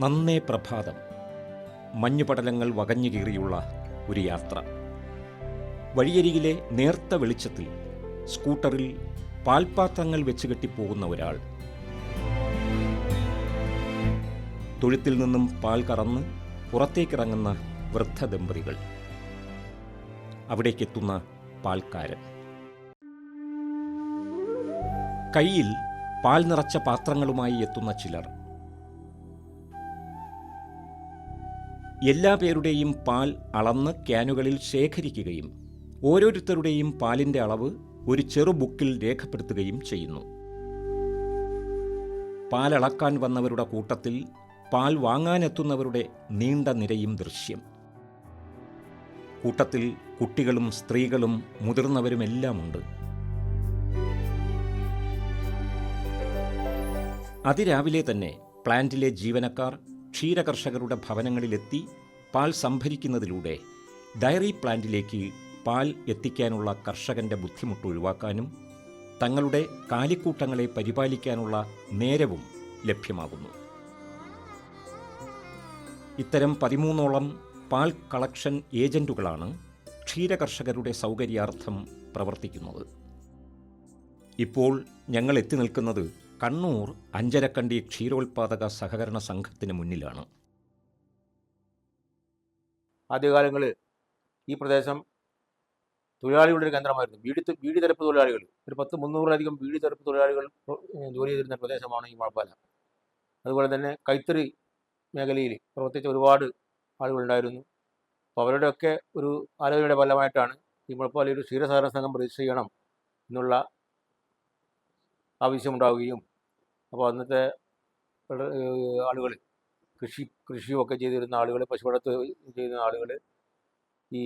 നന്നേ പ്രഭാതം. മഞ്ഞുപടലങ്ങൾ വകഞ്ഞു കീറിയുള്ള ഒരു യാത്ര. വഴിയരികിലെ നേർത്ത വെളിച്ചത്തിൽ സ്കൂട്ടറിൽ പാൽപാത്രങ്ങൾ വെച്ച് കെട്ടിപ്പോകുന്ന ഒരാൾ. തൊഴുത്തിൽ നിന്നും പാൽ കറന്ന് പുറത്തേക്കിറങ്ങുന്ന വൃദ്ധ ദമ്പതികൾ അവിടേക്കെത്തുന്ന പാൽക്കാരൻ. കയ്യിൽ പാൽ നിറച്ച പാത്രങ്ങളുമായി എത്തുന്ന ചിലർ. എല്ലാ പേരുടെയും പാൽ അളന്ന് ക്യാനുകളിൽ ശേഖരിക്കുകയും ഓരോരുത്തരുടെയും പാലിന്റെ അളവ് ഒരു ചെറു ബുക്കിൽ രേഖപ്പെടുത്തുകയും ചെയ്യുന്നു. പാലളക്കാൻ വന്നവരുടെ കൂട്ടത്തിൽ പാൽ വാങ്ങാനെത്തുന്നവരുടെ നീണ്ട നിരയും ദൃശ്യം. കൂട്ടത്തിൽ കുട്ടികളും സ്ത്രീകളും മുതിർന്നവരുമെല്ലാമുണ്ട്. അതിരാവിലെ തന്നെ പ്ലാന്റിലെ ജീവനക്കാർ ക്ഷീരകർഷകരുടെ ഭവനങ്ങളിലെത്തി പാൽ സംഭരിക്കുന്നതിലൂടെ ഡയറി പ്ലാന്റിലേക്ക് പാൽ എത്തിക്കാനുള്ള കർഷകന്റെ ബുദ്ധിമുട്ട് ഒഴിവാക്കാനും തങ്ങളുടെ കാലിക്കൂട്ടങ്ങളെ പരിപാലിക്കാനുള്ള നേരവും ലഭ്യമാകുന്നു. ഇത്തരം പതിമൂന്നോളം പാൽ കളക്ഷൻ ഏജന്റുകളാണ് ക്ഷീരകർഷകരുടെ സൗകര്യാർത്ഥം പ്രവർത്തിക്കുന്നത്. ഇപ്പോൾ ഞങ്ങൾ എത്തി നിൽക്കുന്നത് കണ്ണൂർ അഞ്ചരക്കണ്ടി ക്ഷീരോത്പാദക സഹകരണ സംഘത്തിന് മുന്നിലാണ്. ആദ്യകാലങ്ങളിൽ ഈ പ്രദേശം തൊഴിലാളികളുടെ ഒരു കേന്ദ്രമായിരുന്നു. വീടി വീടി തെരപ്പ് തൊഴിലാളികൾ ഒരു പത്ത് മുന്നൂറിലധികം ബീഡി തെരപ്പ് തൊഴിലാളികൾ ജോലി ചെയ്തിരുന്ന പ്രദേശമാണ് ഈ മഴപ്പാല അതുപോലെ തന്നെ കൈത്തറി മേഖലയിൽ പ്രവർത്തിച്ച ഒരുപാട് ആളുകളുണ്ടായിരുന്നു അപ്പോൾ അവരുടെയൊക്കെ ഒരു ആലോചനയുടെ ഫലമായിട്ടാണ് ഈ മുഴപ്പാലയിൽ ഒരു ക്ഷീരസഹകരണ സംഘം രജിസ്റ്റർ ചെയ്യണം എന്നുള്ള ആവശ്യമുണ്ടാവുകയും അപ്പോൾ അന്നത്തെ ആളുകൾ കൃഷി കൃഷിയുമൊക്കെ ചെയ്തിരുന്ന ആളുകൾ പശുവളർത്ത് ചെയ്യുന്ന ആളുകൾ ഈ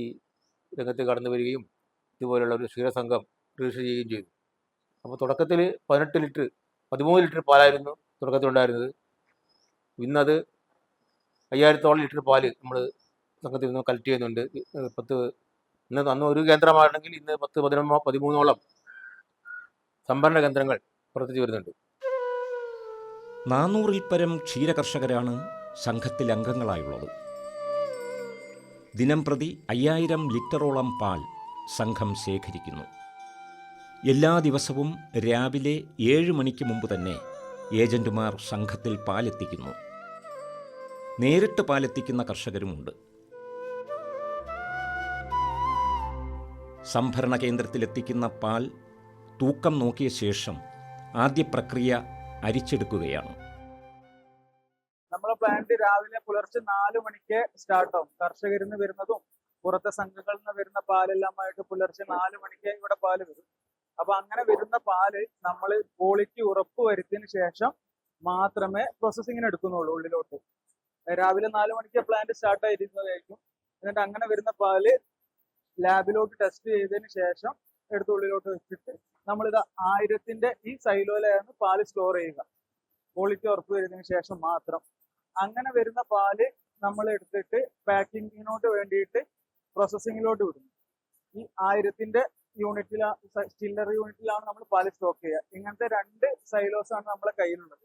രംഗത്ത് കടന്നു വരികയും ഇതുപോലുള്ള ഒരു ക്ഷീരസംഘം രജിസ്റ്റർ ചെയ്യുകയും ചെയ്തു. അപ്പോൾ തുടക്കത്തിൽ പതിനെട്ട് ലിറ്റർ പതിമൂന്ന് ലിറ്റർ പാലായിരുന്നു തുടക്കത്തിലുണ്ടായിരുന്നത്. ഇന്നത് അയ്യായിരത്തോളം ലിറ്റർ പാൽ നമ്മൾ സംഘത്തിൽ നിന്ന് കളക്ട് ചെയ്യുന്നുണ്ട്. പത്ത് ഇന്ന് അന്ന് ഒരു കേന്ദ്രമാണെങ്കിൽ ഇന്ന് പത്ത് പതിനൊന്നോ പതിമൂന്നോളം സംഭരണ കേന്ദ്രങ്ങൾ പ്രവർത്തിച്ചു വരുന്നുണ്ട്. നാനൂറിൽ പരം ക്ഷീരകർഷകരാണ് സംഘത്തിൽ അംഗങ്ങളായുള്ളത്. ദിനം പ്രതി അയ്യായിരം ലിറ്ററോളം പാൽ സംഘം ശേഖരിക്കുന്നു. എല്ലാ ദിവസവും രാവിലെ ഏഴ് മണിക്ക് മുമ്പ് തന്നെ ഏജന്റുമാർ സംഘത്തിൽ പാലെത്തിക്കുന്നു. നേരിട്ട് പാലെത്തിക്കുന്ന കർഷകരുമുണ്ട്. സംഭരണ കേന്ദ്രത്തിലെത്തിക്കുന്ന പാൽ തൂക്കം നോക്കിയ ശേഷം ആദ്യ പ്രക്രിയ അരിച്ചെടുക്കുകയാണ്. നമ്മളെ പ്ലാന്റ് രാവിലെ പുലർച്ചെ നാലു മണിക്ക് സ്റ്റാർട്ട് ആവും. കർഷകരിൽ നിന്ന് വരുന്നതും പുറത്തെ സംഘങ്ങളിൽ നിന്ന് വരുന്ന പാലെല്ലാമായിട്ട് പുലർച്ചെ നാല് മണിക്ക് ഇവിടെ പാൽ വരും. അപ്പൊ അങ്ങനെ വരുന്ന പാൽ നമ്മൾ ക്വാളിറ്റി ഉറപ്പ് വരുത്തിയതിനു ശേഷം മാത്രമേ പ്രോസസ്സിങ്ങിന് എടുക്കുന്നുള്ളൂ ഉള്ളിലോട്ട്. രാവിലെ നാല് മണിക്ക് പ്ലാന്റ് സ്റ്റാർട്ട് ആയിരിക്കുന്നതായിരിക്കും എന്നിട്ട് അങ്ങനെ വരുന്ന പാൽ ലാബിലോട്ട് ടെസ്റ്റ് ചെയ്തതിന് ശേഷം എടുത്ത് ഉള്ളിലോട്ട് വെച്ചിട്ട് നമ്മളിത് ആയിരത്തിന്റെ ഈ സൈലോയിലായിരുന്നു പാൽ സ്റ്റോർ ചെയ്യുക. ക്വാളിറ്റി ഉറപ്പ് വരുന്നതിന് ശേഷം മാത്രം. അങ്ങനെ വരുന്ന പാൽ നമ്മൾ എടുത്തിട്ട് പാക്കിങ്ങിനോട്ട് വേണ്ടിയിട്ട് പ്രോസസ്സിങ്ങിലോട്ട് വിടുന്നു. ഈ ആയിരത്തിന്റെ യൂണിറ്റിലാ സ്റ്റില്ലർ യൂണിറ്റിലാണ് നമ്മൾ പാൽ സ്റ്റോക്ക് ചെയ്യുക. ഇങ്ങനത്തെ രണ്ട് സൈലോസ് ആണ് നമ്മളെ കയ്യിലുള്ളത്.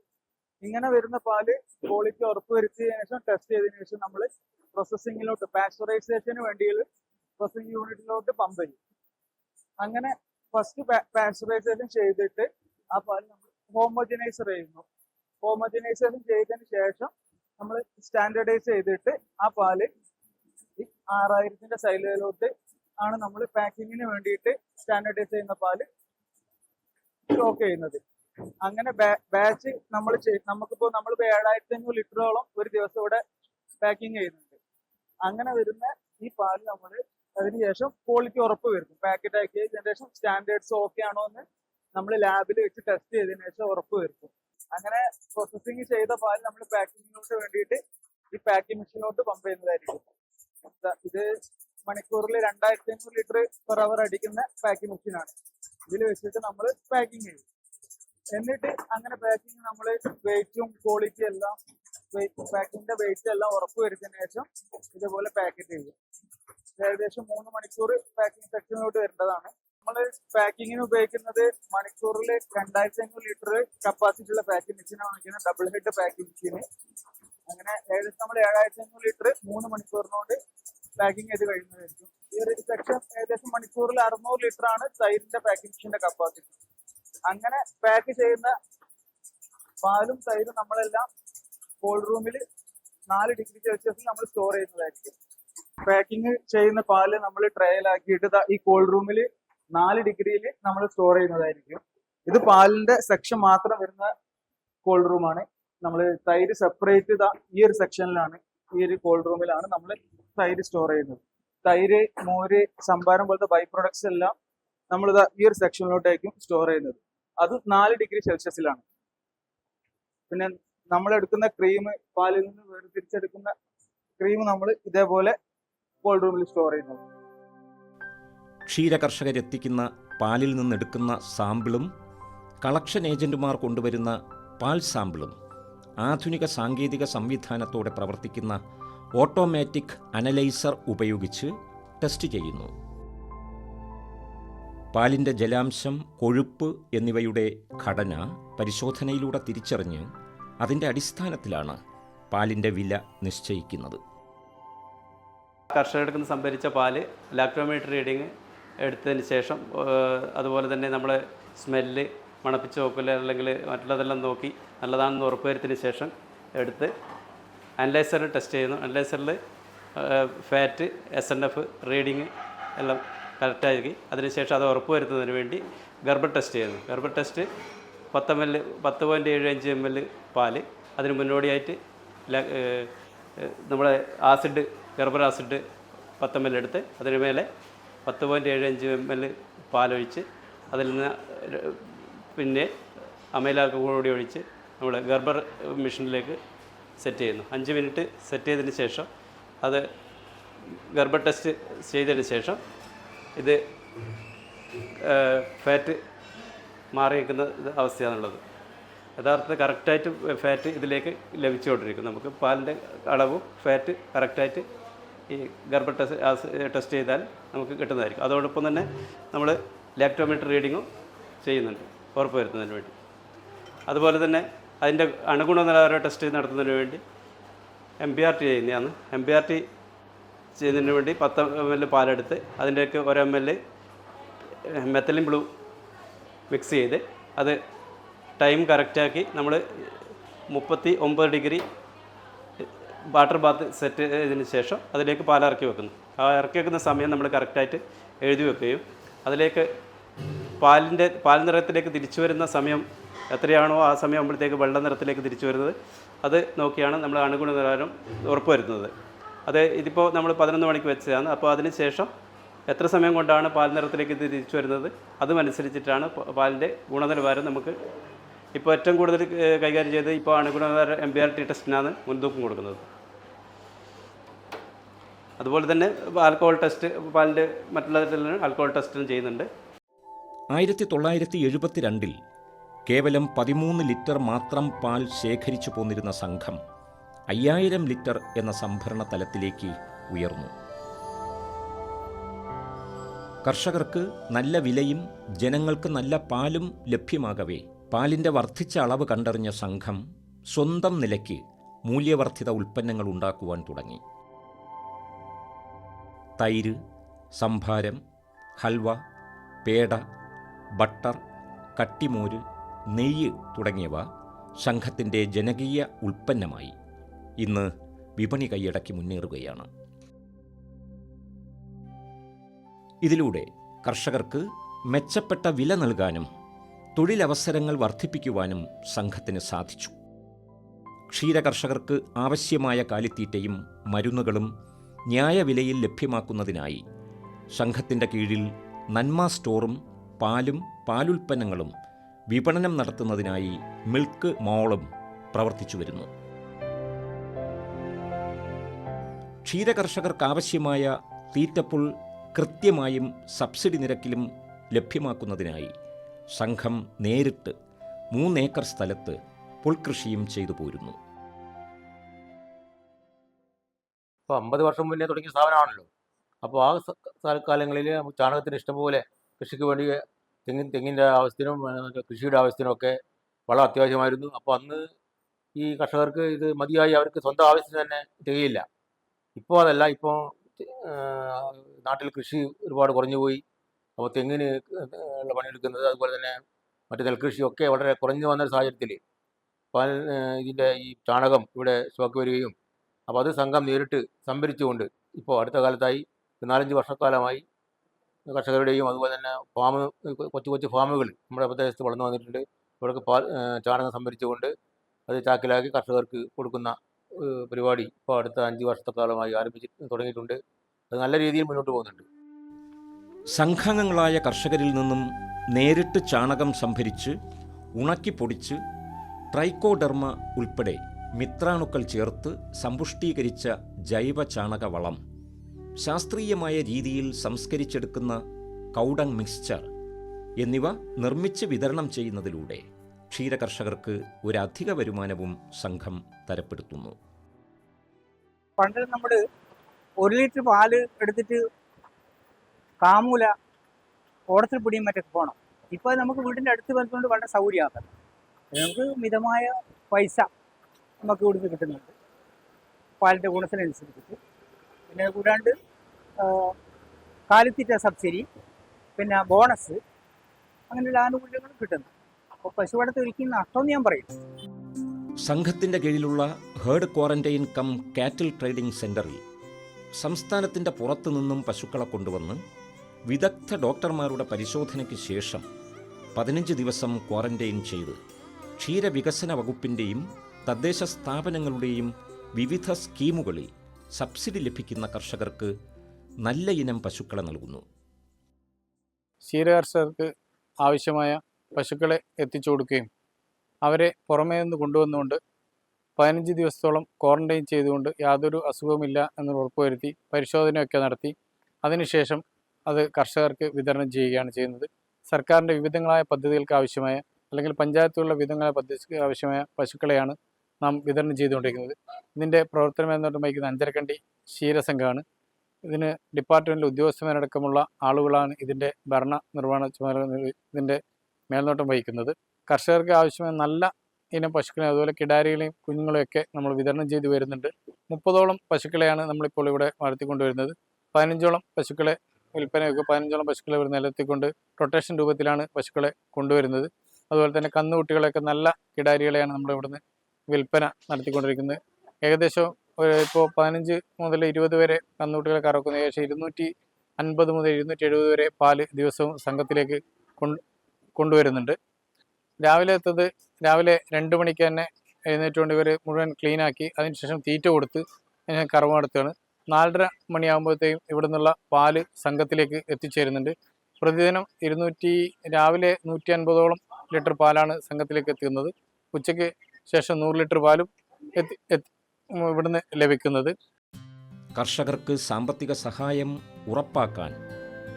ഇങ്ങനെ വരുന്ന പാൽ ക്വാളിറ്റി ഉറപ്പ് വരുത്തിയതിനു ശേഷം ടെസ്റ്റ് ചെയ്തതിനു ശേഷം നമ്മൾ പ്രോസസ്സിങ്ങിലോട്ട് പാസ്ചറൈസേഷന് വേണ്ടിയിട്ട് പ്രോസസ്സിംഗ് യൂണിറ്റിലോട്ട് പമ്പ് ചെയ്യും. അങ്ങനെ ഫസ്റ്റ് പാസ്റ്ററൈസേഷൻ ചെയ്തിട്ട് ആ പാൽ നമ്മൾ ഹോമോജനൈസർ ചെയ്യുന്നു. ഹോമോജനൈസേഷൻ ചെയ്തതിന് ശേഷം നമ്മൾ സ്റ്റാൻഡേർഡൈസ് ചെയ്തിട്ട് ആ പാൽ ആറായിരത്തിന്റെ സൈലിലോട്ട് ആണ് നമ്മൾ പാക്കിങ്ങിന് വേണ്ടിയിട്ട് സ്റ്റാൻഡേർഡൈസ് ചെയ്യുന്ന പാൽ സ്റ്റോക്ക് ചെയ്യുന്നത്. അങ്ങനെ ബാച്ച് നമ്മൾ നമുക്കിപ്പോ നമ്മളിപ്പോ ഏഴായിരത്തി അഞ്ഞൂറ് ലിറ്ററോളം ഒരു ദിവസം ഇവിടെ പാക്കിങ് ചെയ്യുന്നുണ്ട്. അങ്ങനെ വരുന്ന ഈ പാൽ നമ്മൾ അതിനുശേഷം ക്വാളിറ്റി ഉറപ്പ് വരുന്നു പാക്കറ്റ് ആക്കി അതിന് ശേഷം സ്റ്റാൻഡേർഡ്സ് ഓക്കെ ആണോ എന്ന് നമ്മൾ ലാബിൽ വെച്ച് ടെസ്റ്റ് ചെയ്തതിനു ശേഷം ഉറപ്പ് വരുത്തും. അങ്ങനെ പ്രോസസ്സിംഗ് ചെയ്ത പാൽ നമ്മൾ പാക്കിങ്ങിലോട്ട് വേണ്ടിയിട്ട് ഈ പാക്കിംഗ് മെഷീനിലോട്ട് പമ്പ് ചെയ്യുന്നതായിരിക്കും. ഇത് മണിക്കൂറിൽ രണ്ടായിരത്തി അഞ്ഞൂറ് ലിറ്റർ പെർ അവർ അടിക്കുന്ന പാക്കിംഗ് മെഷീനാണ് ഇതിൽ വെച്ചിട്ട് നമ്മൾ പാക്കിംഗ് ചെയ്യും. എന്നിട്ട് അങ്ങനെ പാക്കിംഗ് നമ്മൾ വെയിറ്റും ക്വാളിറ്റി എല്ലാം പാക്കിങ്ങിന്റെ വെയിറ്റ് എല്ലാം ഉറപ്പ് വരുത്തിയതിനു ശേഷം ഇതുപോലെ പാക്കറ്റ് ചെയ്യും. ഏകദേശം മൂന്ന് മണിക്കൂർ പാക്കിംഗ് സെക്ഷനിലോട്ട് വരേണ്ടതാണ്. നമ്മൾ പാക്കിങ്ങിന് ഉപയോഗിക്കുന്നത് മണിക്കൂറിൽ രണ്ടായിരത്തി അഞ്ഞൂറ് ലിറ്റർ കപ്പാസിറ്റി ഉള്ള പാക്കിംഗ് മെഷീനാണ് ഉപയോഗിക്കുന്നത് ഡബിൾ ഹെഡ് പാക്കിംഗ് മെഷീന് അങ്ങനെ ഏകദേശം നമ്മൾ ഏഴായിരത്തി അഞ്ഞൂറ് ലിറ്റർ മൂന്ന് മണിക്കൂറിനോട് പാക്കിംഗ് ചെയ്ത് കഴിയുന്നതായിരിക്കും. ഈ ഒരു സെക്ഷൻ ഏകദേശം മണിക്കൂറിൽ അറുന്നൂറ് ലിറ്റർ ആണ് തൈരിന്റെ പാക്കിംഗ് മെഷീന്റെ കപ്പാസിറ്റി അങ്ങനെ പാക്ക് ചെയ്യുന്ന പാലും തൈരും നമ്മളെല്ലാം കോൾഡ് റൂമിൽ നാല് ഡിഗ്രി സെൽഷ്യസിൽ നമ്മൾ സ്റ്റോർ ചെയ്യുന്നതായിരിക്കും. പാക്കിംഗ് ചെയ്യുന്ന പാൽ നമ്മൾ ട്രയലാക്കിയിട്ട് ഈ കോൾഡ് റൂമിൽ നാല് ഡിഗ്രിയിൽ നമ്മൾ സ്റ്റോർ ചെയ്യുന്നതായിരിക്കും. ഇത് പാലിന്റെ സെക്ഷൻ മാത്രം വരുന്ന കോൾഡ് റൂമാണ് നമ്മൾ തൈര് സെപ്പറേറ്റ് ഈ ഒരു സെക്ഷനിലാണ് ഈ ഒരു കോൾഡ് റൂമിലാണ് നമ്മൾ തൈര് സ്റ്റോർ ചെയ്യുന്നത്. തൈര് മോര് സംഭാരം പോലത്തെ ബൈ പ്രൊഡക്ട്സ് എല്ലാം നമ്മൾ ഈ ഒരു സെക്ഷനിലോട്ടായിരിക്കും സ്റ്റോർ ചെയ്യുന്നത്. അത് നാല് ഡിഗ്രി സെൽഷ്യസിലാണ് പിന്നെ നമ്മൾ എടുക്കുന്ന ക്രീം പാലിൽ നിന്ന് വേർതിരിച്ചെടുക്കുന്ന ക്രീം നമ്മൾ ഇതേപോലെ കോൾഡ് റൂമിൽ സ്റ്റോർ ചെയ്യുന്നത് ക്ഷീരകർഷകരെത്തിക്കുന്ന പാലിൽ നിന്നെടുക്കുന്ന സാമ്പിളും കളക്ഷൻ ഏജന്റുമാർ കൊണ്ടുവരുന്ന പാൽ സാമ്പിളും ആധുനിക സാങ്കേതിക സംവിധാനത്തോടെ പ്രവർത്തിക്കുന്ന ഓട്ടോമാറ്റിക് അനലൈസർ ഉപയോഗിച്ച് ടെസ്റ്റ് ചെയ്യുന്നു. പാലിന്റെ ജലാംശം കൊഴുപ്പ് എന്നിവയുടെ ഘടന പരിശോധനയിലൂടെ തിരിച്ചറിഞ്ഞ് അതിന്റെ അടിസ്ഥാനത്തിലാണ് പാലിന്റെ വില നിശ്ചയിക്കുന്നത്. കർഷകർക്ക് സംഭരിച്ച പാൽ ലാക്ടോമീറ്റർ റീഡിങ് എടുത്തതിന് ശേഷം അതുപോലെ തന്നെ നമ്മൾ സ്മെല്ല് മണപ്പിച്ച് നോക്കൽ അല്ലെങ്കിൽ മറ്റുള്ളതെല്ലാം നോക്കി നല്ലതാണെന്ന് ഉറപ്പുവരുത്തിന് ശേഷം എടുത്ത് അനലൈസറിൽ ടെസ്റ്റ് ചെയ്യുന്നു. അനലൈസറിൽ fat S N F reading എല്ലാം കറക്റ്റാക്കി. അതിനുശേഷം അത് ഉറപ്പുവരുത്തുന്നതിന് വേണ്ടി ഗർഭ ടെസ്റ്റ് ചെയ്യുന്നു. ഗർഭ ടെസ്റ്റ് പത്ത് എം എൽ പത്ത് പോയിന്റ് ഏഴ് അഞ്ച് എം എൽ പാൽ. അതിന് മുന്നോടിയായിട്ട് നമ്മുടെ ആസിഡ് ഗർഭർ ആസിഡ് പത്ത് എം എൽ എടുത്ത് അതിന് മേലെ പത്ത് പോയിന്റ് ഏഴ് അഞ്ച് എം എൽ പാലൊഴിച്ച് അതിൽ നിന്ന് പിന്നെ അമൈലാക്ക് കൂടി ഒഴിച്ച് നമ്മൾ ഗർഭർ മെഷീനിലേക്ക് സെറ്റ് ചെയ്യുന്നു. അഞ്ച് മിനിറ്റ് സെറ്റ് ചെയ്തതിന് ശേഷം അത് ഗർഭ ടെസ്റ്റ് ചെയ്തതിന് ശേഷം ഇത് ഫാറ്റ് മാറി നിൽക്കുന്ന അവസ്ഥയാണുള്ളത്. യഥാർത്ഥത്തിൽ കറക്റ്റായിട്ട് ഫാറ്റ് ഇതിലേക്ക് ലഭിച്ചുകൊണ്ടിരിക്കും നമുക്ക് പാലിന്റെ അളവും ഫാറ്റ് കറക്റ്റായിട്ട് ഈ ഗർഭ ടെസ്റ്റ് ടെസ്റ്റ് ചെയ്താൽ നമുക്ക് കിട്ടുന്നതായിരിക്കും. അതോടൊപ്പം തന്നെ നമ്മൾ ലാക്ടോമീറ്റർ റീഡിങ്ങും ചെയ്യുന്നുണ്ട് ഉറപ്പ് വരുത്തുന്നതിന് വേണ്ടി. അതുപോലെ തന്നെ അതിന്റെ അണുഗുണ നിലവാര ടെസ്റ്റ് നടത്തുന്നതിന് വേണ്ടി എം ബി ആർ ടി ചെയ്യുന്നതാണ്. എം ബി ആർ ടി ചെയ്യുന്നതിന് വേണ്ടി പത്ത് എം എൽ പാലെടുത്ത് അതിന്റെയൊക്കെ ഒരു M L methylene blue mix ചെയ്ത് അത് ടൈം കറക്റ്റാക്കി നമ്മൾ മുപ്പത്തി ഒമ്പത് ഡിഗ്രി വാട്ടർ ബാത്ത് സെറ്റ് ചെയ്തതിന് ശേഷം അതിലേക്ക് പാൽ ഇറക്കി വെക്കുന്നു. ആ ഇറക്കി വെക്കുന്ന സമയം നമ്മൾ കറക്റ്റായിട്ട് എഴുതി വെക്കുകയും അതിലേക്ക് പാലിന്റെ പാൽ നിറത്തിലേക്ക് തിരിച്ചു വരുന്ന സമയം എത്രയാണോ ആ സമയം ആകുമ്പോഴത്തേക്ക് വെള്ള നിറത്തിലേക്ക് തിരിച്ചു വരുന്നത്. അത് നോക്കിയാണ് നമ്മൾ അണുഗുണ നിലവാരം ഉറപ്പുവരുത്തുന്നത് അത് ഇതിപ്പോൾ നമ്മൾ പതിനൊന്ന് മണിക്ക് വെച്ചതാണ്. അപ്പോൾ അതിന് ശേഷം എത്ര സമയം കൊണ്ടാണ് പാൽ നിറത്തിലേക്ക് ഇത് തിരിച്ചു വരുന്നത്? അതുമനുസരിച്ചിട്ടാണ് പാലിന്റെ ഗുണനിലവാരം നമുക്ക് ഇപ്പോൾ ഏറ്റവും കൂടുതൽ കൈകാര്യം ചെയ്ത് ഇപ്പോൾ അണുഗുണനിലവാരം എം ബി ആർ ടി ടെസ്റ്റിനാണ് മുൻതൂക്കം കൊടുക്കുന്നത്. അതുപോലെ തന്നെ ആൽക്കഹോൾ ടെസ്റ്റ് പാലിന്റെ മറ്റുള്ള ആൽക്കഹോൾ ടെസ്റ്റും ചെയ്യുന്നുണ്ട്. ആയിരത്തി തൊള്ളായിരത്തി എഴുപത്തിരണ്ടിൽ കേവലം പതിമൂന്ന് ലിറ്റർ മാത്രം പാൽ ശേഖരിച്ചു പോന്നിരുന്ന സംഘം അയ്യായിരം ലിറ്റർ എന്ന സംഭരണ തലത്തിലേക്ക് ഉയർന്നു. കർഷകർക്ക് നല്ല വിലയും ജനങ്ങൾക്ക് നല്ല പാലും ലഭ്യമാകവേ പാലിന്റെ വർദ്ധിച്ച അളവ് കണ്ടറിഞ്ഞ സംഘം സ്വന്തം നിലയ്ക്ക് മൂല്യവർദ്ധിത ഉൽപ്പന്നങ്ങൾ ഉണ്ടാക്കുവാൻ തുടങ്ങി. തൈര് സംഭാരം ഹൽവ പേട ബട്ടർ കട്ടിമോര് നെയ്യ് തുടങ്ങിയവ സംഘത്തിന്റെ ജനകീയ ഉൽപ്പന്നമായി ഇന്ന് വിപണി കൈയടക്കി മുന്നേറുകയാണ്. ഇതിലൂടെ കർഷകർക്ക് മെച്ചപ്പെട്ട വില നൽകാനും തൊഴിലവസരങ്ങൾ വർദ്ധിപ്പിക്കുവാനും സംഘത്തിന് സാധിച്ചു. ക്ഷീരകർഷകർക്ക് ആവശ്യമായ കാലിത്തീറ്റയും മരുന്നുകളും ന്യായവിലയിൽ ലഭ്യമാക്കുന്നതിനായി സംഘത്തിന്റെ കീഴിൽ നന്മ സ്റ്റോറും പാലും പാലുൽപ്പന്നങ്ങളും വിപണനം നടത്തുന്നതിനായി മിൽക്ക് മോളും പ്രവർത്തിച്ചു വരുന്നു. ക്ഷീരകർഷകർക്കാവശ്യമായ തീറ്റപ്പുൾ കൃത്യമായും സബ്സിഡി നിരക്കിലും ലഭ്യമാക്കുന്നതിനായി സംഘം നേരിട്ട് മൂന്നേക്കർ സ്ഥലത്ത് പുൽകൃഷിയും ചെയ്തു പോരുന്നു. ഇപ്പോൾ അമ്പത് വർഷം മുന്നേ തുടങ്ങിയ സ്ഥാപനമാണല്ലോ. അപ്പോൾ ആ കാലങ്ങളിൽ നമുക്ക് ചാണകത്തിന് ഇഷ്ടംപോലെ കൃഷിക്ക് വേണ്ടി തെങ്ങിൻ തെങ്ങിന്റെ ആവശ്യത്തിനും കൃഷിയുടെ ആവശ്യത്തിനും ഒക്കെ വളരെ അത്യാവശ്യമായിരുന്നു. അപ്പോൾ അന്ന് ഈ കർഷകർക്ക് ഇത് മതിയായി അവർക്ക് സ്വന്തം ആവശ്യത്തിന് തന്നെ തികയില്ല. ഇപ്പോൾ അതല്ല ഇപ്പോൾ നാട്ടിൽ കൃഷി ഒരുപാട് കുറഞ്ഞു പോയി. അപ്പോൾ തെങ്ങിന് ഉള്ള പണിയെടുക്കുന്നത് അതുപോലെ തന്നെ മറ്റ് നെൽകൃഷിയൊക്കെ വളരെ കുറഞ്ഞു വന്ന സാഹചര്യത്തിൽ പാൽ ഇതിന്റെ ഈ ചാണകം ഇവിടെ സ്റ്റോക്ക് വരികയും അപ്പോൾ അത് സംഘം നേരിട്ട് സംഭരിച്ചുകൊണ്ട് ഇപ്പോൾ അടുത്ത കാലത്തായി നാലഞ്ച് വർഷക്കാലമായി കർഷകരുടെയും അതുപോലെ തന്നെ ഫാം കൊച്ചു കൊച്ചു ഫാമുകൾ നമ്മുടെ പ്രദേശത്ത് വളർന്നു വന്നിട്ടുണ്ട്. ഇവിടേക്ക് പാൽ ചാണകം സംഭരിച്ചുകൊണ്ട് അത് ചാക്കിലാക്കി കർഷകർക്ക് കൊടുക്കുന്ന പരിപാടി ഇപ്പോൾ അടുത്ത അഞ്ച് വർഷത്തെ കാലമായി ആരംഭിച്ച് തുടങ്ങിയിട്ടുണ്ട്. അത് നല്ല രീതിയിൽ മുന്നോട്ട് പോകുന്നുണ്ട്. സംഘാംഗങ്ങളായ കർഷകരിൽ നിന്നും നേരിട്ട് ചാണകം സംഭരിച്ച് ഉണക്കി പൊടിച്ച് ട്രൈക്കോഡർമ ഉൾപ്പെടെ മിത്രാണുക്കൾ ചേർത്ത് സമ്പുഷ്ടീകരിച്ച ജൈവ ചാണക വളം ശാസ്ത്രീയമായ രീതിയിൽ സംസ്കരിച്ചെടുക്കുന്ന കൗഡങ് മിക്സ്ചർ എന്നിവ നിർമ്മിച്ച് വിതരണം ചെയ്യുന്നതിലൂടെ ക്ഷീരകർഷകർക്ക് ഒരു അധിക വരുമാനവും സംഘം തരപ്പെടുത്തുന്നു. പണ്ട് നമ്മൾ ഒരു ലിറ്റർ പാൽ എടുത്തിട്ട് കാമൂല ഓടത്തിൽ പിടിയും മറ്റൊക്കെ പോകണം. ഇപ്പോൾ നമുക്ക് വീടിന്റെ അടുത്ത് വരുന്നതുകൊണ്ട് വളരെ സൗകര്യമാക്കാം. നമുക്ക് മിതമായ പൈസ നമുക്ക് ഇവിടുന്ന് കിട്ടുന്നുണ്ട്. പാലിന്റെ ഗുണത്തിനനുസരിച്ചിട്ട്. പിന്നെ കൂടാണ്ട് കാലിത്തീറ്റ സബ്സിഡി പിന്നെ ബോണസ് അങ്ങനെയുള്ള ആനുകൂല്യങ്ങളും കിട്ടുന്നു. അപ്പോൾ പശുവടത്ത് ഒരിക്കലും നഷ്ടമെന്ന് ഞാൻ പറയും. സംഘത്തിന്റെ കീഴിലുള്ള herd quarantine cum cattle trading സെന്ററിൽ സംസ്ഥാനത്തിന്റെ പുറത്തു നിന്നും പശുക്കളെ കൊണ്ടുവന്ന് വിദഗ്ധ ഡോക്ടർമാരുടെ പരിശോധനയ്ക്ക് ശേഷം പതിനഞ്ച് ദിവസം ക്വാറന്റൈൻ ചെയ്ത് ക്ഷീരവികസന വകുപ്പിന്റെയും തദ്ദേശ സ്ഥാപനങ്ങളുടെയും വിവിധ സ്കീമുകളിൽ സബ്സിഡി ലഭിക്കുന്ന കർഷകർക്ക് നല്ല ഇനം പശുക്കളെ നൽകുന്നു. ക്ഷീരകർഷകർക്ക് ആവശ്യമായ പശുക്കളെ എത്തിച്ചു കൊടുക്കുകയും അവരെ പുറമേ നിന്ന് കൊണ്ടുവന്നുകൊണ്ട് പതിനഞ്ച് ദിവസത്തോളം ക്വാറന്റൈൻ ചെയ്തുകൊണ്ട് യാതൊരു അസുഖവുമില്ല എന്ന് ഉറപ്പുവരുത്തി പരിശോധനയൊക്കെ നടത്തി. അതിനുശേഷം അത് കർഷകർക്ക് വിതരണം ചെയ്യുകയാണ് ചെയ്യുന്നത്. സർക്കാരിന്റെ വിവിധങ്ങളായ പദ്ധതികൾക്ക് ആവശ്യമായ അല്ലെങ്കിൽ പഞ്ചായത്തുകളുടെ വിവിധങ്ങളായ പദ്ധതിക്ക് ആവശ്യമായ പശുക്കളെയാണ് നാം വിതരണം ചെയ്തുകൊണ്ടിരിക്കുന്നത്. ഇതിന്റെ പ്രവർത്തനം എന്നോട്ട് വഹിക്കുന്ന അഞ്ചരക്കണ്ടി ക്ഷീരസംഘമാണ്. ഇതിന് ഡിപ്പാർട്ട്മെന്റിലെ ഉദ്യോഗസ്ഥന്മാരടക്കമുള്ള ആളുകളാണ് ഇതിന്റെ ഭരണ നിർവഹണ ചുമതല ഇതിന്റെ മേൽനോട്ടം വഹിക്കുന്നത്. കർഷകർക്ക് ആവശ്യമായ നല്ല ഇനം പശുക്കളെ അതുപോലെ കിടാരികളെയും കുഞ്ഞുങ്ങളെയൊക്കെ നമ്മൾ വിതരണം ചെയ്തു വരുന്നുണ്ട്. മുപ്പതോളം പശുക്കളെയാണ് നമ്മളിപ്പോൾ ഇവിടെ വളർത്തിക്കൊണ്ടുവരുന്നത്. പതിനഞ്ചോളം പശുക്കളെ വിൽപ്പനയൊക്കെ പതിനഞ്ചോളം പശുക്കളെ ഇവിടെ നിലത്തിക്കൊണ്ട് റൊട്ടേഷൻ രൂപത്തിലാണ് പശുക്കളെ കൊണ്ടുവരുന്നത്. അതുപോലെ തന്നെ കന്നുകുട്ടികളെയൊക്കെ നല്ല കിടാരികളെയാണ് നമ്മൾ ഇവിടുന്ന് വിൽപ്പന നടത്തിക്കൊണ്ടിരിക്കുന്നത് ഏകദേശം ഇപ്പോൾ പതിനഞ്ച് മുതൽ ഇരുപത് വരെ കന്നുകുട്ടികളെ കറക്കുന്ന ഏകദേശം ഇരുന്നൂറ്റി അൻപത് മുതൽ ഇരുന്നൂറ്റി എഴുപത് വരെ പാൽ ദിവസവും സംഘത്തിലേക്ക് കൊണ്ട് കൊണ്ടുവരുന്നുണ്ട്. രാവിലെ എത്തത് രാവിലെ രണ്ട് മണിക്ക് തന്നെ എഴുന്നേറ്റുകൊണ്ട് ഇവർ മുഴുവൻ ക്ലീനാക്കി അതിനുശേഷം തീറ്റ കൊടുത്ത് അതിനെ കറവ് നടത്തുകയാണ്. നാലര മണിയാകുമ്പോഴത്തേക്കും ഇവിടെ നിന്നുള്ള പാൽ സംഘത്തിലേക്ക് എത്തിച്ചേരുന്നുണ്ട്. പ്രതിദിനം ഇരുന്നൂറ്റി രാവിലെ നൂറ്റി അൻപതോളം ലിറ്റർ പാലാണ് സംഘത്തിലേക്ക് എത്തുന്നത് ഉച്ചയ്ക്ക് ശേഷം നൂറ് ലിറ്റർ പാലും എത്തി ഇവിടുന്ന് ലഭിക്കുന്നത്. കർഷകർക്ക് സാമ്പത്തിക സഹായം ഉറപ്പാക്കാൻ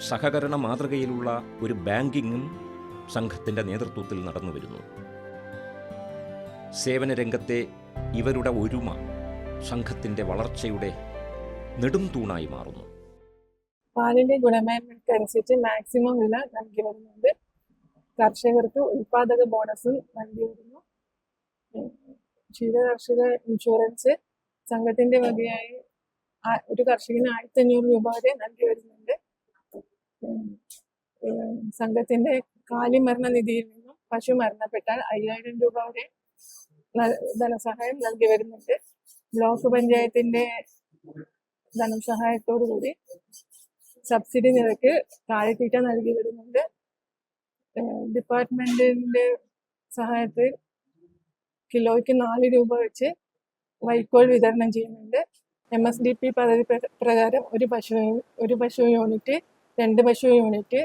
സഹകരണ മാതൃകയിലുള്ള ഒരു ബാങ്കിങ്ങും സംഘത്തിന്റെ നേതൃത്വത്തിൽ നടന്നുവരുന്നു സേവന രംഗത്തെ ഇവരുടെ ഒരുമ സംഘത്തിന്റെ വളർച്ചയുടെ നെടും തൂണായി മാറുന്നു. പാലിന്റെ ഗുണമേന്മക്കനുസരിച്ച് മാക്സിമം വില നൽകി വരുന്നുണ്ട്. കർഷകർക്ക് ഉൽപാദക ബോണസും നൽകി വരുന്നു. ക്ഷീര കർഷക ഇൻഷുറൻസ് സംഘത്തിന്റെ വകയായി ഒരു കർഷകന് ആയിരത്തി അഞ്ഞൂറ് രൂപ വരെ നൽകി വരുന്നുണ്ട്. സംഘത്തിന്റെ കാലിമരണ നിധിയിൽ നിന്നും പശു മരണപ്പെട്ടാൽ അയ്യായിരം രൂപ വരെ ധനസഹായം നൽകി വരുന്നുണ്ട് ബ്ലോക്ക് പഞ്ചായത്തിന്റെ ധനസഹായത്തോടു കൂടി സബ്സിഡി നിരക്ക് കാലിത്തീറ്റ നൽകി വരുന്നുണ്ട് ഡിപ്പാർട്ട്മെന്റിന്റെ സഹായത്തിൽ കിലോയ്ക്ക് നാല് രൂപ വെച്ച് വൈക്കോൽ വിതരണം ചെയ്യുന്നുണ്ട്. എം എസ് ഡി പി പദ്ധതി പ്രകാരം ഒരു പശു ഒരു പശു യൂണിറ്റ് രണ്ട് പശു യൂണിറ്റ്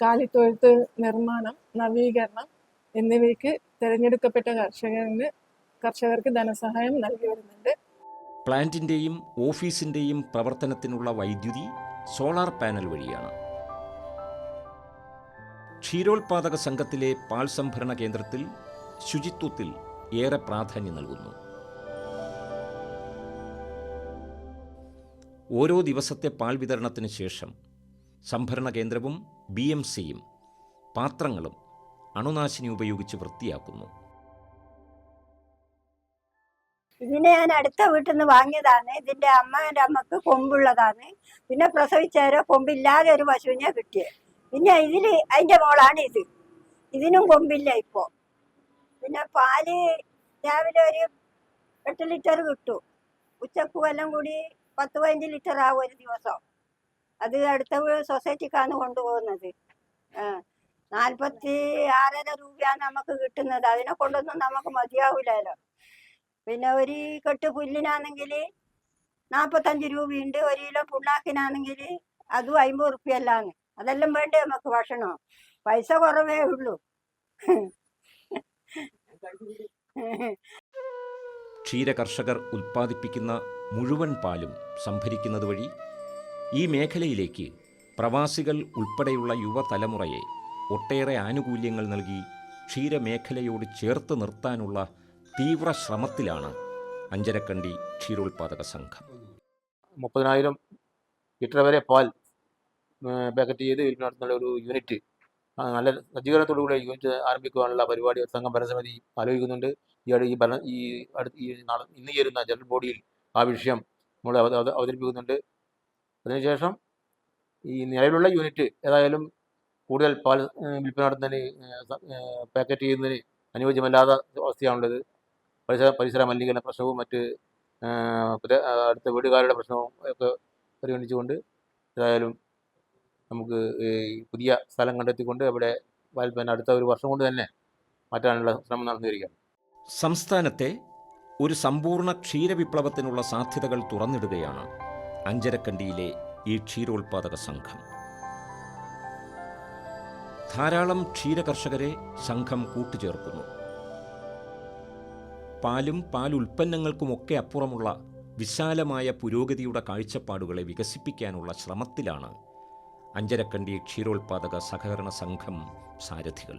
കാലിത്തൊഴുത്ത് നിർമ്മാണം നവീകരണം എന്നിവയ്ക്ക് തിരഞ്ഞെടുക്കപ്പെട്ട കർഷകന് കർഷകർക്ക് ധനസഹായം നൽകി വരുന്നുണ്ട്. പ്ലാന്റിന്റെയും ഓഫീസിന്റെയും പ്രവർത്തനത്തിനുള്ള വൈദ്യുതി സോളാർ പാനൽ വഴിയാണ്. ക്ഷീരോത്പാദക സംഘത്തിലെ പാൽ സംഭരണ കേന്ദ്രത്തിൽ ശുചിത്വത്തിൽ ഏറെ പ്രാധാന്യം നൽകുന്നു. ഓരോ ദിവസത്തെ പാൽ വിതരണത്തിന് ശേഷം സംഭരണ കേന്ദ്രവും ബി എം സിയും പാത്രങ്ങളും അണുനാശിനി ഉപയോഗിച്ച് വൃത്തിയാക്കുന്നു. ഇതിനെ ഞാൻ അടുത്ത വീട്ടിൽ നിന്ന് വാങ്ങിയതാണ്. ഇതിന്റെ അമ്മേന്റെ അമ്മയ്ക്ക് കൊമ്പുള്ളതാണ്. പിന്നെ പ്രസവിച്ചാരോ കൊമ്പില്ലാതെ ഒരു പശുവിനെ കിട്ടിയത് പിന്നെ ഇതിൽ അതിന്റെ മോളാണ് ഇത് ഇതിനും കൊമ്പില്ല ഇപ്പോ. പിന്നെ പാൽ രാവിലെ ഒരു എട്ട് ലിറ്റർ കിട്ടും. ഉച്ചക്കും എല്ലാം കൂടി പത്ത് പതിനഞ്ച് ലിറ്റർ ആവും ഒരു ദിവസം. അത് അടുത്ത സൊസൈറ്റിക്കാണ് കൊണ്ടുപോകുന്നത്. നാൽപ്പത്തി ആറര രൂപയാണ് നമുക്ക് കിട്ടുന്നത്. അതിനെ കൊണ്ടൊന്നും നമുക്ക് മതിയാവില്ലല്ലോ പിന്നെ ഒരു കെട്ട് പുല്ലിനാണെങ്കിൽ നാൽപ്പത്തഞ്ച് രൂപയുണ്ട്. ഒരു കിലോ പുണ്ണാക്കിനാണെങ്കിൽ അതും അമ്പത് റുപ്യല്ലാണ് അതെല്ലാം വേണ്ടേ നമുക്ക് ഭക്ഷണം? പൈസ കുറവേ ഉള്ളൂ. ക്ഷീരകർഷകർ ഉൽപ്പാദിപ്പിക്കുന്ന മുഴുവൻ പാലും സംഭരിക്കുന്നത് വഴി ഈ മേഖലയിലേക്ക് പ്രവാസികൾ ഉൾപ്പെടെയുള്ള യുവതലമുറയെ ഒട്ടേറെ ആനുകൂല്യങ്ങൾ നൽകി ക്ഷീരമേഖലയോട് ചേർത്ത് നിർത്താനുള്ള തീവ്ര ശ്രമത്തിലാണ് അഞ്ചരക്കണ്ടി ക്ഷീരോത്പാദക സംഘം. മുപ്പതിനായിരം ലിറ്റർ വരെ പാൽ പാക്കറ്റ് ചെയ്ത് നടത്തുന്ന ഒരു യൂണിറ്റ് നല്ല സജ്ജീകരണത്തോടുകൂടി യോജിച്ച് ആരംഭിക്കുവാനുള്ള പരിപാടി സംഘം ഭരണസമിതി ആലോചിക്കുന്നുണ്ട്. ഈ ഈ ഭരണ ഈ അടുത്ത് ഈ നാളെ ഇന്ന് ചേരുന്ന ജനറൽ ബോഡിയിൽ ആ വിഷയം നമ്മൾ അവ- അവ- അവതരിപ്പിക്കുന്നുണ്ട്. അതിനുശേഷം ഈ നിലവിലുള്ള യൂണിറ്റ് ഏതായാലും കൂടുതൽ പാൽ വിൽപ്പന നടത്തുന്നതിന് പാക്കറ്റ് ചെയ്യുന്നതിന് അനുയോജ്യമല്ലാത്ത അവസ്ഥയാണുള്ളത്. പരിസര പരിസര മലിനീകരണ പ്രശ്നവും മറ്റ് അടുത്ത വീടുകാരുടെ പ്രശ്നവും ഒക്കെ പരിഗണിച്ചുകൊണ്ട് ഏതായാലും നമുക്ക് പുതിയ സ്ഥലം കണ്ടെത്തിക്കൊണ്ട് അവിടെ വാൽപ്പന അടുത്ത ഒരു വർഷം കൊണ്ട് തന്നെ മാറ്റാനുള്ള ശ്രമം നടന്നു വരികയാണ് സംസ്ഥാനത്തെ ഒരു സമ്പൂർണ ക്ഷീരവിപ്ലവത്തിനുള്ള സാധ്യതകൾ തുറന്നിടുകയാണ് അഞ്ചരക്കണ്ടിയിലെ ഈ ക്ഷീരോത്പാദക സംഘം. ധാരാളം ക്ഷീരകർഷകരെ സംഘം കൂട്ടുചേർക്കുന്നു. പാലും പാലുൽപ്പന്നങ്ങൾക്കുമൊക്കെ അപ്പുറമുള്ള വിശാലമായ പുരോഗതിയുടെ കാഴ്ചപ്പാടുകളെ വികസിപ്പിക്കാനുള്ള ശ്രമത്തിലാണ് അഞ്ചരക്കണ്ടി ക്ഷീരോത്പാദക സഹകരണ സംഘം സാരഥികൾ